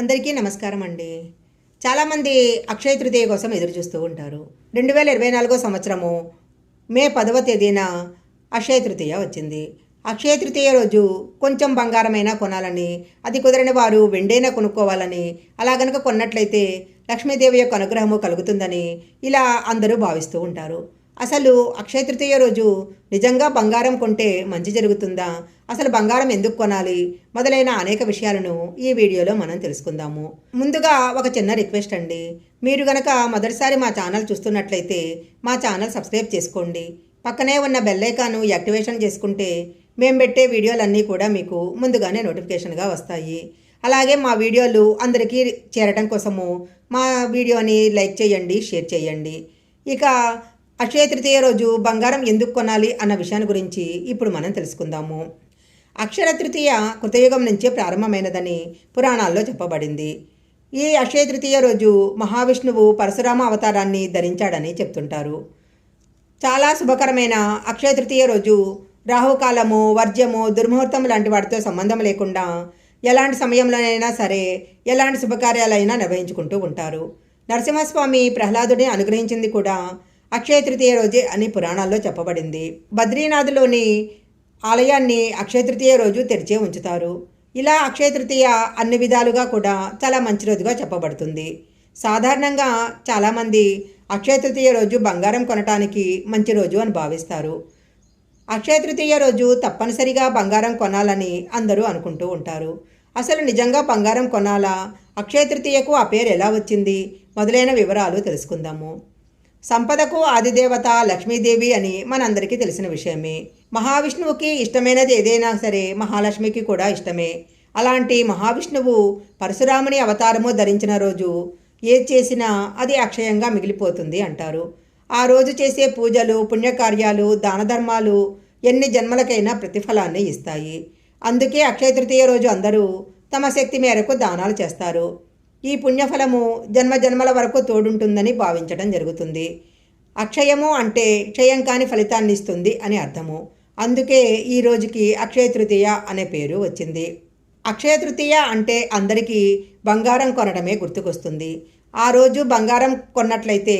అందరికీ నమస్కారం అండి. చాలామంది అక్షయ తృతీయ కోసం ఎదురు చూస్తూ ఉంటారు. రెండు వేల ఇరవై నాలుగో సంవత్సరము మే పదవ తేదీన అక్షయ తృతీయ వచ్చింది. అక్షయ తృతీయ రోజు కొంచెం బంగారమైనా కొనాలని అది కుదరని వారు వెండైనా కొనుక్కోవాలని అలా గనక కొన్నట్లయితే లక్ష్మీదేవి యొక్క అనుగ్రహము కలుగుతుందని ఇలా అందరూ భావిస్తూ ఉంటారు. అసలు అక్షయ తృతీయ రోజు నిజంగా బంగారం కొంటే మంచి జరుగుతుందా? అసలు బంగారం ఎందుకు కొనాలి? మొదలైన అనేక విషయాలను ఈ వీడియోలో మనం తెలుసుకుందాము. ముందుగా ఒక చిన్న రిక్వెస్ట్ అండి. మీరు గనక మొదటిసారి మా ఛానల్ చూస్తున్నట్లయితే మా ఛానల్ సబ్స్క్రైబ్ చేసుకోండి. పక్కనే ఉన్న బెల్లైకాను యాక్టివేషన్ చేసుకుంటే మేము పెట్టే వీడియోలన్నీ కూడా మీకు ముందుగానే నోటిఫికేషన్గా వస్తాయి. అలాగే మా వీడియోలు అందరికీ చేరడం కోసము మా వీడియోని లైక్ చేయండి షేర్ చేయండి. ఇక అక్షయ తృతీయ రోజు బంగారం ఎందుకు కొనాలి అన్న విషయాన్ని గురించి ఇప్పుడు మనం తెలుసుకుందాము. అక్షర తృతీయ కృతయుగం నుంచే ప్రారంభమైనదని పురాణాల్లో చెప్పబడింది. ఈ అక్షయ తృతీయ రోజు మహావిష్ణువు పరశురామ అవతారాన్ని ధరించాడని చెప్తుంటారు. చాలా శుభకరమైన అక్షయ తృతీయ రోజు రాహుకాలము వర్జ్యము దుర్ముహూర్తం లాంటి వాటితో సంబంధం లేకుండా ఎలాంటి సమయంలోనైనా సరే ఎలాంటి శుభకార్యాలైనా నిర్వహించుకుంటూ ఉంటారు. నరసింహస్వామి ప్రహ్లాదుడిని అనుగ్రహించింది కూడా అక్షయ తృతీయ రోజే అని పురాణాల్లో చెప్పబడింది. బద్రీనాథ్లోని ఆలయాన్ని అక్షయ తృతీయ రోజు తెరిచే ఉంచుతారు. ఇలా అక్షయ తృతీయ అన్ని విధాలుగా కూడా చాలా మంచి రోజుగా చెప్పబడుతుంది. సాధారణంగా చాలామంది అక్షయ తృతీయ రోజు బంగారం కొనటానికి మంచి రోజు అని భావిస్తారు. అక్షయ తృతీయ రోజు తప్పనిసరిగా బంగారం కొనాలని అందరూ అనుకుంటూ ఉంటారు. అసలు నిజంగా బంగారం కొనాలా? అక్షయ తృతీయకు ఆ పేరు ఎలా వచ్చింది? మొదలైన వివరాలు తెలుసుకుందాము. సంపదకు ఆదిదేవత లక్ష్మీదేవి అని మనందరికీ తెలిసిన విషయమే. మహావిష్ణువుకి ఇష్టమైనది ఏదైనా సరే మహాలక్ష్మికి కూడా ఇష్టమే. అలాంటి మహావిష్ణువు పరశురాముని అవతారము ధరించిన రోజు ఏది చేసినా అది అక్షయంగా మిగిలిపోతుంది అంటారు. ఆ రోజు చేసే పూజలు పుణ్యకార్యాలు దానధర్మాలు ఎన్ని జన్మలకైనా ప్రతిఫలాన్ని ఇస్తాయి. అందుకే అక్షయ తృతీయ రోజు అందరూ తమ శక్తి మేరకు దానాలు చేస్తారు. ఈ పుణ్యఫలము జన్మ జన్మల వరకు తోడుంటుందని భావించడం జరుగుతుంది. అక్షయము అంటే క్షయం కాని ఫలితాన్ని ఇస్తుంది అని అర్థము. అందుకే ఈ రోజుకి అక్షయ తృతీయ అనే పేరు వచ్చింది. అక్షయ తృతీయ అంటే అందరికీ బంగారం కొనడమే గుర్తుకొస్తుంది. ఆ రోజు బంగారం కొన్నట్లయితే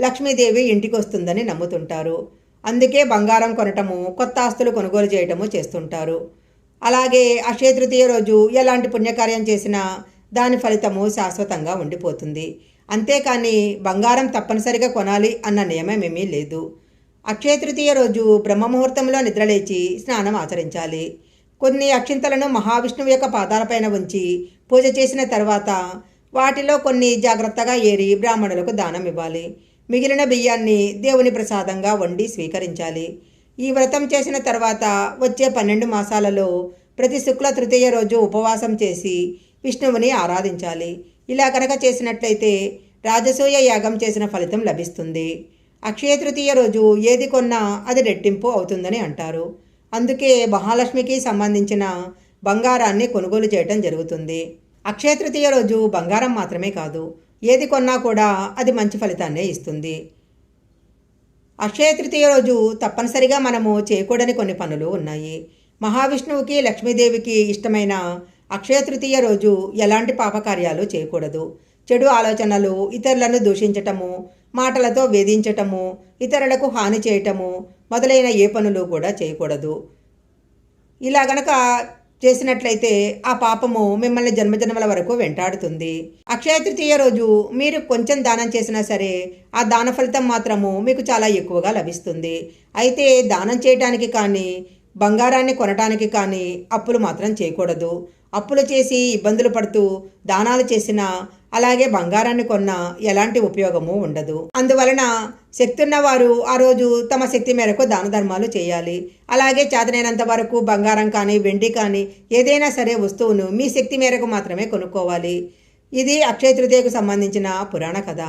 లక్ష్మీదేవి ఇంటికి వస్తుందని నమ్ముతుంటారు. అందుకే బంగారం కొనటము కొత్త ఆస్తులు కొనుగోలు చేయటము చేస్తుంటారు. అలాగే అక్షయ తృతీయ రోజు ఎలాంటి పుణ్యకార్యం చేసినా దాని ఫలితము శాశ్వతంగా ఉండిపోతుంది. అంతేకాని బంగారం తప్పనిసరిగా కొనాలి అన్న నియమమేమీ లేదు. అక్షయ తృతీయ రోజు బ్రహ్మముహూర్తంలో నిద్రలేచి స్నానం ఆచరించాలి. కొన్ని అక్షింతలను మహావిష్ణువు యొక్క పాదాలపైన ఉంచి పూజ చేసిన తర్వాత వాటిలో కొన్ని జాగ్రత్తగా ఏరి బ్రాహ్మణులకు దానం ఇవ్వాలి. మిగిలిన బియ్యాన్ని దేవుని ప్రసాదంగా వండి స్వీకరించాలి. ఈ వ్రతం చేసిన తర్వాత వచ్చే పన్నెండు మాసాలలో ప్రతి శుక్ల తృతీయ రోజు ఉపవాసం చేసి విష్ణువుని ఆరాధించాలి. ఇలా కనుక చేసినట్లయితే రాజసూయ యాగం చేసిన ఫలితం లభిస్తుంది. అక్షయ తృతీయ రోజు ఏది కొన్నా అది రెట్టింపు అవుతుందని అంటారు. అందుకే మహాలక్ష్మికి సంబంధించిన బంగారాన్ని కొనుగోలు చేయటం జరుగుతుంది. అక్షయ తృతీయ రోజు బంగారం మాత్రమే కాదు ఏది కొన్నా కూడా అది మంచి ఫలితాన్నే ఇస్తుంది. అక్షయ తృతీయ రోజు తప్పనిసరిగా మనము చేయకూడని కొన్ని పనులు ఉన్నాయి. మహావిష్ణువుకి లక్ష్మీదేవికి ఇష్టమైన అక్షయ తృతీయ రోజు ఎలాంటి పాపకార్యాలు చేయకూడదు. చెడు ఆలోచనలు ఇతరులను దూషించటము మాటలతో వేధించటము ఇతరులకు హాని చేయటము మొదలైన ఏ పనులు కూడా చేయకూడదు. ఇలా గనక చేసినట్లయితే ఆ పాపము మిమ్మల్ని జన్మజన్మల వరకు వెంటాడుతుంది. అక్షయ తృతీయ రోజు మీరు కొంచెం దానం చేసినా సరే ఆ దాన ఫలితం మాత్రము మీకు చాలా ఎక్కువగా లభిస్తుంది. అయితే దానం చేయటానికి కానీ బంగారాన్ని కొనటానికి కానీ అప్పులు మాత్రం చేయకూడదు. అప్పులు చేసి ఇబ్బందులు పడుతూ దానాలు చేసినా అలాగే బంగారాన్ని కొన్నా ఎలాంటి ఉపయోగము ఉండదు. అందువలన శక్తి ఉన్నవారు ఆ రోజు తమ శక్తి మేరకు దాన ధర్మాలు చేయాలి. అలాగే చేతనైనంత వరకు బంగారం కానీ వెండి కానీ ఏదైనా సరే వస్తువును మీ శక్తి మేరకు మాత్రమే కొనుక్కోవాలి. ఇది అక్షయ తృతీయకు సంబంధించిన పురాణ కథ.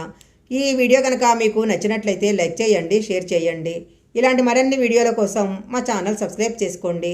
ఈ వీడియో కనుక మీకు నచ్చినట్లయితే లైక్ చేయండి షేర్ చేయండి. ఇలాంటి మరిన్ని వీడియోల కోసం మా ఛానల్ సబ్స్క్రైబ్ చేసుకోండి.